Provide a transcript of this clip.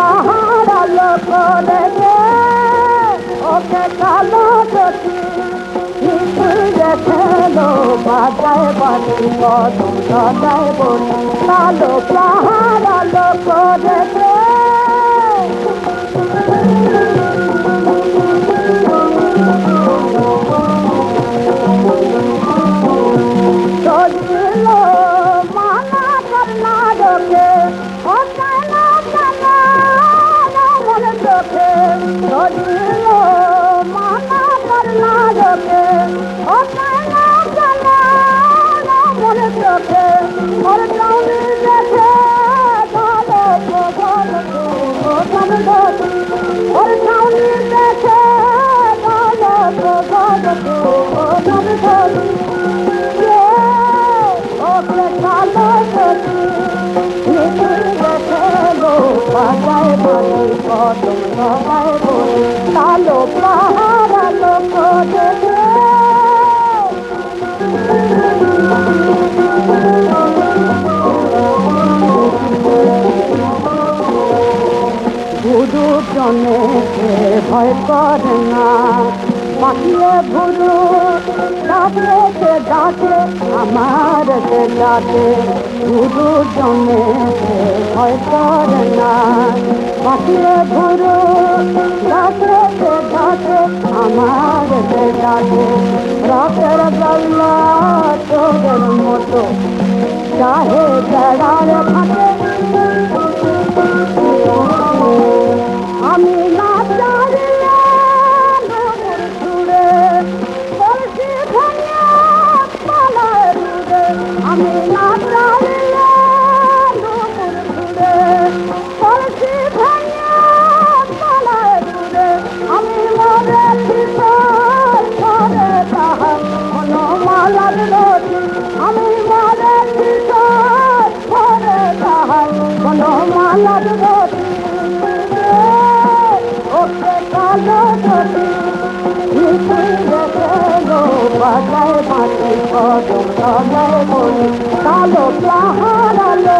আলো করে ওকে কালো চটি খেলো বাজায় বাটি কদম সদায় বলি কালো পাহাড় করে পাহাড় আলো করে গুরু ভয় করে না। পাখিয়ে ভুরু ডাকে ডাকে আমার সে ডাকে গুরু জনে ভয় না। পাখিয়ে ভুরু ডাকে ডাকে আমার সে ডাকে রাতের বেলা চোখের মতো চাহে থাকে বদলায় পাখি কদম বদলায় মনি কালো পাহাড় আলো